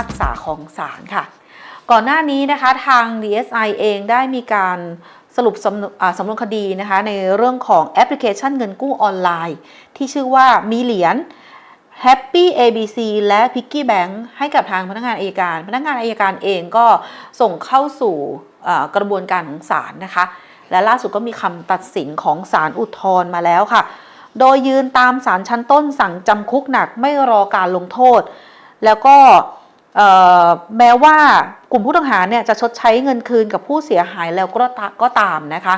ากษาของศาลค่ะ ก่อนหน้านี้นะคะทาง DSI เองได้มีการสรุปสำนวนอ่าสำนวนคดีนะคะในเรื่องของแอปพลิเคชันเงินกู้ออนไลน์ ที่ชื่อว่ามีเหรียญ Happy ABC และ Piggy Bank ให้กับทางพนักงานอายการ พนักงานอายการเองก็ส่งเข้าสู่กระบวนการของศาลนะคะ และล่าสุดก็มีคำตัดสินของศาลอุทธรณ์มาแล้วค่ะ โดยยืนตามศาลชั้นต้นสั่งจำคุกหนักไม่รอการลงโทษ แล้วก็ แม้ว่ากลุ่มผู้ต้องหาเนี่ยจะชดใช้เงินคืนกับผู้เสียหายแล้วก็ตาก็ตามนะคะ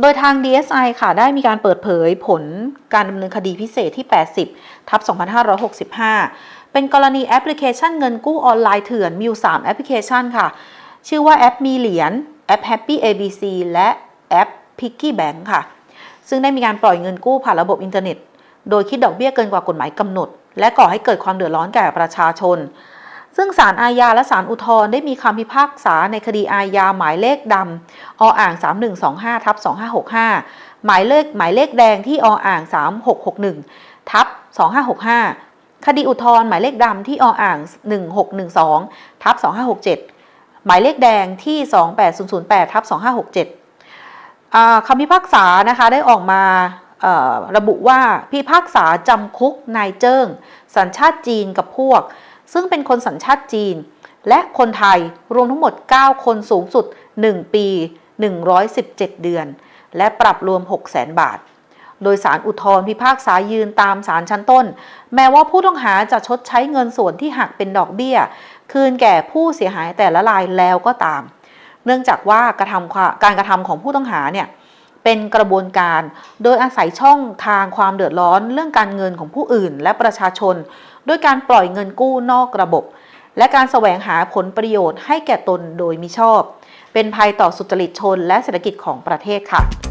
โดยทาง DSI ค่ะได้มีการเปิดเผยผลการดำเนินคดีพิเศษที่ 80 ทับ 2565 เป็นกรณีแอปพลิเคชันเงินกู้ออนไลน์เถื่อนมีอยู่3แอปพลิเคชันค่ะ ชื่อว่าแอปมีเหรียญแอป Happy ABC และแอป Piggy Bank ค่ะ ซึ่งได้มีการปล่อยเงินกู้ผ่านระบบอินเทอร์เน็ต โดยคิดดอกเบี้ยเกินกว่ากฎหมายกำหนด และก่อให้เกิดความเดือดร้อนแก่ประชาชน ซึ่งศาลอาญาและศาลอุทธรณ์ได้มีคำพิพากษาในคดีอาญาหมายเลขดำออ่าง 3125ทับ2565 หมายเลขหมายเลขแดงที่ออ่าง 3661ทับ2565 คดีอุทธรณ์หมายเลขดำที่ออ่าง 1612ทับ2567 หมายเลขแดงที่ 28008ทับ2567คำพิพากษานะคะได้ออกมา ระบุว่าพิพากษาจำคุกนายเจิ้ง สัญชาติจีนกับพวก ซึ่งเป็นคนสัญชาติจีน และคนไทยรวมทั้งหมด 9 คนสูงสุด 1 ปี 117 เดือน และปรับรวม6 0 0แสนบาท โดยสารอุทธรพิพากษายืนตามสารชั้นต้น แม้ว่าผู้ต้องหาจะชดใช้เงินส่วนที่หักเป็นดอกเบี้ย คืนแก่ผู้เสียหายแต่ละรายแล้วก็ตาม เนื่องจากว่ากระทำการกระทำของผู้ต้องหาเนี่ย เป็นกระบวนการ โดยอาศัยช่องทางความเดือดร้อนเรื่องการเงินของผู้อื่นและประชาชน ด้วยการปล่อยเงินกู้นอกระบบ และการแสวงหาผลประโยชน์ให้แก่ตนโดยมิชอบ เป็นภัยต่อสุจริตชนและเศรษฐกิจของประเทศค่ะ